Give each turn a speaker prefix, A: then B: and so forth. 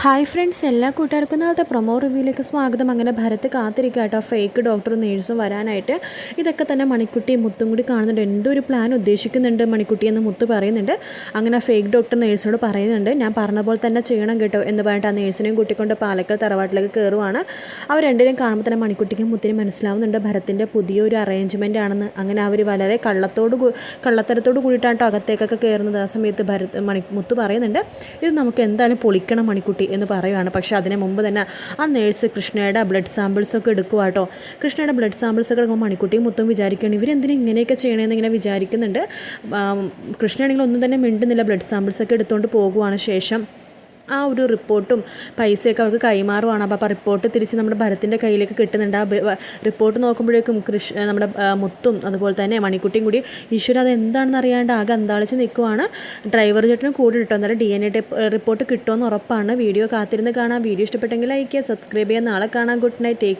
A: Hi friends എല്ലാ കൂട്ടുകാർക്കും നാളത്തെ പ്രൊമോ റിവ്യൂയിലേക്ക് സ്വാഗതം. അങ്ങനെ ഭരത് കാത്തിരിക്കുക കേട്ടോ ഫേക്ക് ഡോക്ടറും നേഴ്സും വരാനായിട്ട്. ഇതൊക്കെ തന്നെ മണിക്കുട്ടി മുത്തും കൂടി കാണുന്നുണ്ട്. എന്തൊരു പ്ലാൻ ഉദ്ദേശിക്കുന്നുണ്ട് മണിക്കുട്ടി എന്ന് മുത്ത് പറയുന്നുണ്ട്. അങ്ങനെ ഫേക്ക് ഡോക്ടർ നേഴ്സിനോട് പറയുന്നുണ്ട്. ഞാൻ പറഞ്ഞ പോലെ തന്നെ ചെയ്യണം കേട്ടോ എന്ന് പറഞ്ഞിട്ട് ആ നേഴ്സിനെയും കൂട്ടിക്കൊണ്ട് പാലക്കൽ തറവാട്ടിലേക്ക് കയറുവാണ് അവർ രണ്ടിനെയും കാണുമ്പോൾ തന്നെ മണിക്കുട്ടിക്കും മുത്തിനും മനസ്സിലാവുന്നുണ്ട് ഭരത്തിന്റെ പുതിയൊരു അറേഞ്ച്മെന്റ് ആണെന്ന്. അങ്ങനെ അവർ വളരെ കള്ളത്തോട് കള്ളത്തരത്തോട് കൂടിയിട്ടാണ് കേട്ടോ അകത്തേക്കൊക്കെ കയറുന്നത് ആ സമയത്ത് ഭരത് മണി മുത്ത് പറയുന്നുണ്ട്. ഇത് നമുക്ക് എന്തായാലും പൊളിക്കണം മണിക്കുട്ടി. എന്ന് പറയുകയാണ് പക്ഷേ അതിന് മുമ്പ് തന്നെ ആ നേഴ്സ് കൃഷ്ണയുടെ ബ്ലഡ് സാമ്പിൾസൊക്കെ എടുക്കുക കേട്ടോ കൃഷ്ണയുടെ ബ്ലഡ് സാമ്പിൾസൊക്കെ എടുക്കുമ്പോൾ മണിക്കുട്ടിയും മുത്തും വിചാരിക്കുകയാണ് ഇവരെന്തിനും ഇങ്ങനെയൊക്കെ ചെയ്യണമെന്ന് ഇങ്ങനെ വിചാരിക്കുന്നുണ്ട്? കൃഷ്ണയാണെങ്കിൽ ഒന്നും തന്നെ മിണ്ടുന്നില്ല. ബ്ലഡ് സാമ്പിൾസൊക്കെ എടുത്തുകൊണ്ട് പോകുവാണ് ശേഷം. ആ ഒരു റിപ്പോർട്ടും പൈസയൊക്കെ അവർക്ക് കൈമാറുവാണ്. അപ്പോൾ ആ റിപ്പോർട്ട് തിരിച്ച് നമ്മുടെ ഭരത്തിന്റെ കയ്യിലേക്ക് കിട്ടുന്നുണ്ട്. ആ റിപ്പോർട്ട് നോക്കുമ്പോഴേക്കും കൃഷി നമ്മുടെ മുത്തും അതുപോലെ തന്നെ മണിക്കുട്ടിയും കൂടി ഈശ്വരൻ അത് എന്താണെന്ന് അറിയാണ്ട് ആകെ അന്താളിച്ച് നിൽക്കുവാണ് ഡ്രൈവർ ചേട്ടനും കൂടി കിട്ടും എന്നാലും ഡി എൻ എ റിപ്പോർട്ട് കിട്ടുമെന്ന് ഉറപ്പാണ്. വീഡിയോ കാത്തിരുന്ന് കാണാം. വീഡിയോ ഇഷ്ടപ്പെട്ടെങ്കിൽ ലൈക്ക് ചെയ്യുക സബ്സ്ക്രൈബ് ചെയ്യുക. നാളെ കാണാം. Good night. ടേക്ക്